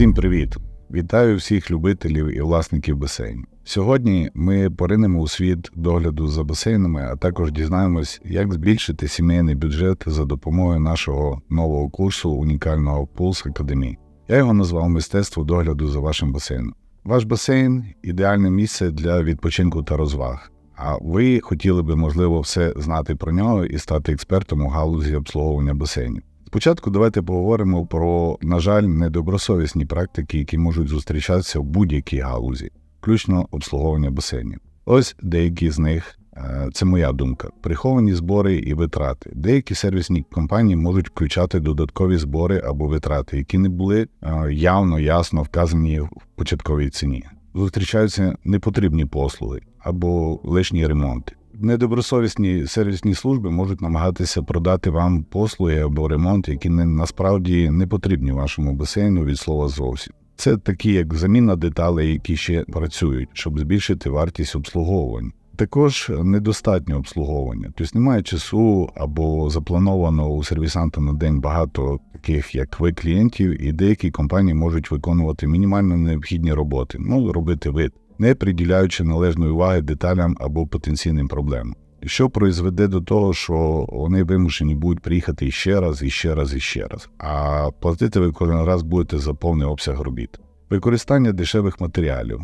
Всім привіт! Вітаю всіх любителів і власників басейнів. Сьогодні ми поринемо у світ догляду за басейнами, а також дізнаємось, як збільшити сімейний бюджет за допомогою нашого нового курсу унікального Pulse Academy. Я його назвав Мистецтво догляду за вашим басейном. Ваш басейн ідеальне місце для відпочинку та розваг. А ви хотіли би, можливо, все знати про нього і стати експертом у галузі обслуговування басейнів. Спочатку давайте поговоримо про, на жаль, недобросовісні практики, які можуть зустрічатися в будь-якій галузі, включно обслуговування басейнів. Ось деякі з них, е, це моя думка, приховані збори і витрати. Деякі сервісні компанії можуть включати додаткові збори або витрати, які не були е, явно ясно вказані в початковій ціні. Зустрічаються непотрібні послуги або лишні ремонти. Недобросовісні сервісні служби можуть намагатися продати вам послуги або ремонт, які не насправді не потрібні вашому басейну від слова зовсім. Це такі, як заміна деталей, які ще працюють, щоб збільшити вартість обслуговування. Також недостатньо обслуговування, тобто немає часу або заплановано у сервісанта на день багато таких, як ви, клієнтів, і деякі компанії можуть виконувати мінімально необхідні роботи, ну робити вид не приділяючи належної уваги деталям або потенційним проблемам. Що призведе до того, що вони вимушені будуть приїхати іще раз, іще раз, і ще раз, а платити ви кожен раз будете за повний обсяг робіт. Використання дешевих матеріалів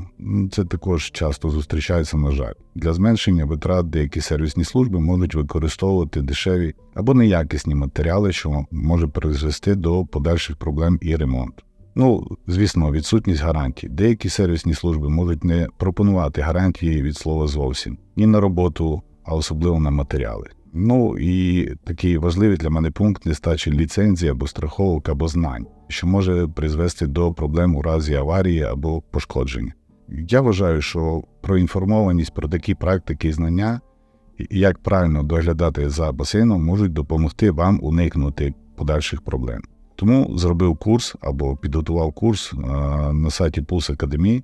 це також часто зустрічається, на жаль. Для зменшення витрат деякі сервісні служби можуть використовувати дешеві або неякісні матеріали, що може призвести до подальших проблем і ремонту. Ну, звісно, відсутність гарантій. Деякі сервісні служби можуть не пропонувати гарантії від слова зовсім ні на роботу, а особливо на матеріали. Ну і такий важливий для мене пункт нестачі ліцензії або страховок або знань, що може призвести до проблем у разі аварії або пошкодження. Я вважаю, що проінформованість про такі практики і знання, як правильно доглядати за басейном, можуть допомогти вам уникнути подальших проблем. Тому зробив курс або підготував курс на сайті Pulse Academy,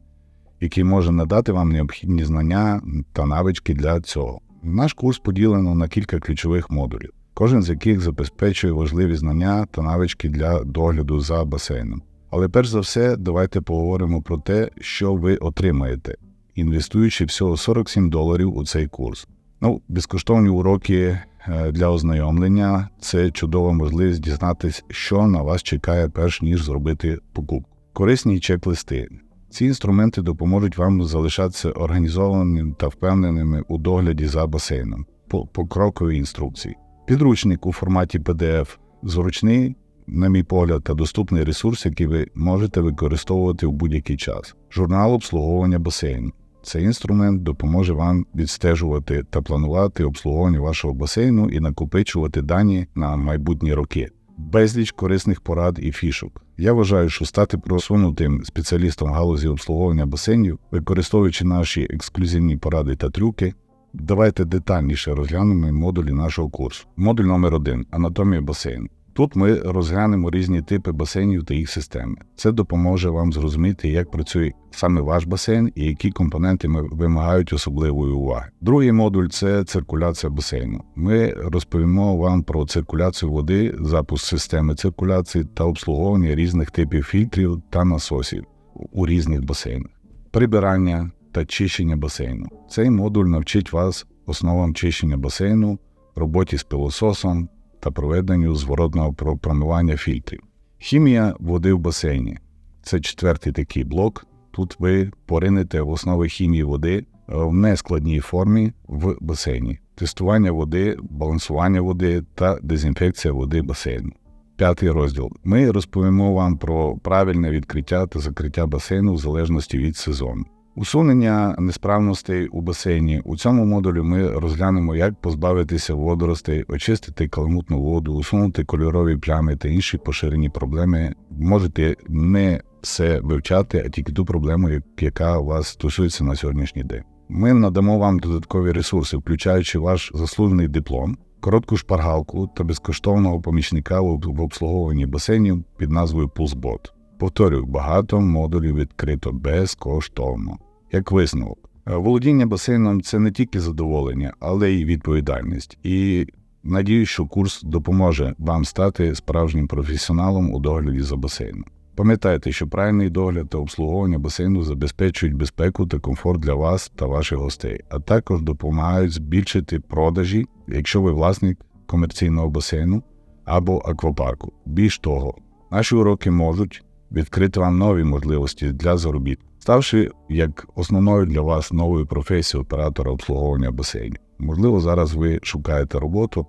який може надати вам необхідні знання та навички для цього. Наш курс поділено на кілька ключових модулів, кожен з яких забезпечує важливі знання та навички для догляду за басейном. Але перш за все, давайте поговоримо про те, що ви отримаєте, інвестуючи всього 47 доларів у цей курс. Ну, безкоштовні уроки Е, для ознайомлення. Це чудова можливість дізнатися, що на вас чекає, перш ніж зробити покупку. Корисні чек-листи. Ці інструменти допоможуть вам залишатися організованими та впевненими у догляді за басейном по покроковій інструкції. Підручник у форматі PDF зручний, на мій погляд, та доступний ресурс, який ви можете використовувати в будь-який час. Журнал обслуговування басейну. Цей інструмент допоможе вам відстежувати та планувати обслуговування вашого басейну і накопичувати дані на майбутні роки. Безліч корисних порад і фішок. Я вважаю, що стати просунутим спеціалістом галузі обслуговування басейнів, використовуючи наші ексклюзивні поради та трюки. Давайте детальніше розглянемо модулі нашого курсу. Модуль номер 1 анатомія басейну. Тут ми розглянемо різні типи басейнів та їх системи. Це допоможе вам зрозуміти, як працює саме ваш басейн і які компоненти вимагають особливої уваги. Другий модуль це циркуляція басейну. Ми розповімо вам про циркуляцію води, запуск системи циркуляції та обслуговування різних типів фільтрів та насосів у різних басейнах, прибирання та чищення басейну. Цей модуль навчить вас основам чищення басейну, роботі з пилососом та проведенню зворотного промивання фільтрів. Хімія води в басейні це четвертий такий блок. Тут ви поринете в основи хімії води е, в нескладній формі в басейні, тестування води, балансування води та дезінфекція води басейну. П'ятий розділ. Ми розповімо вам про правильне відкриття та закриття басейну в залежності від сезону. Усунення несправностей у басейні. У цьому модулі ми розглянемо, як позбавитися водоростей, очистити каламутну воду, усунути кольорові плями та інші поширені проблеми. Можете не все вивчати, а тільки ту проблему, яка вас стосується на сьогоднішній день. Ми надамо вам додаткові ресурси, включаючи ваш заслужений диплом, коротку шпаргалку та безкоштовного помічника в обслуговуванні басейнів під назвою PulseBot. Повторюю, багато модулів відкрито безкоштовно. Як висновок, е, володіння басейном це не тільки задоволення, але й відповідальність. І надію, що курс допоможе вам стати справжнім професіоналом у догляді за басейном. Пам'ятайте, що правильний догляд та обслуговування басейну забезпечують безпеку та комфорт для вас та ваших гостей, а також допомагають збільшити продажі, якщо ви власник комерційного басейну або аквапарку. Більш того, наші уроки можуть відкрити вам нові можливості для заробітку, ставши як основною для вас новою професією оператора обслуговування басейнів. Можливо, зараз ви шукаєте роботу,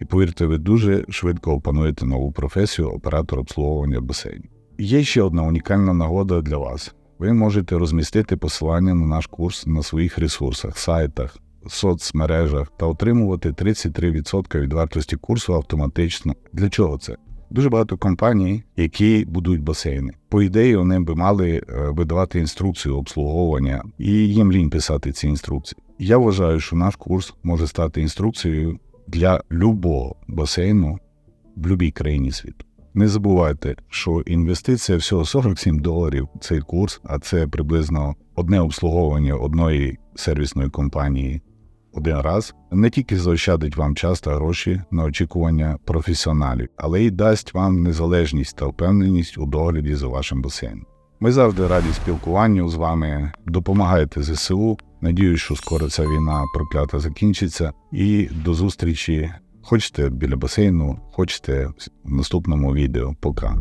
і повірте, ви дуже швидко опануєте нову професію оператора обслуговування басейнів. Є ще одна унікальна нагода для вас. Ви можете розмістити посилання на наш курс на своїх ресурсах, сайтах, соцмережах та отримувати 33% від вартості курсу автоматично. Для чого це? Дуже багато компаній, які будують басейни. По ідеї, вони би мали е, видавати інструкцію обслуговування, і їм лінь писати ці інструкції. Я вважаю, що наш курс може стати інструкцією для любого басейну в будь-якій країні світу. Не забувайте, що інвестиція всього 47 доларів цей курс, а це приблизно одне обслуговування одної сервісної компанії один раз, не тільки заощадить вам час та гроші на очікування професіоналів, але й дасть вам незалежність та впевненість у догляді за вашим басейном. Ми завжди раді спілкуванню з вами. Допомагайте ЗСУ. Надіюсь, що скоро ця війна проклята закінчиться. І до зустрічі. Хочете біля басейну, хочете в наступному відео. Пока.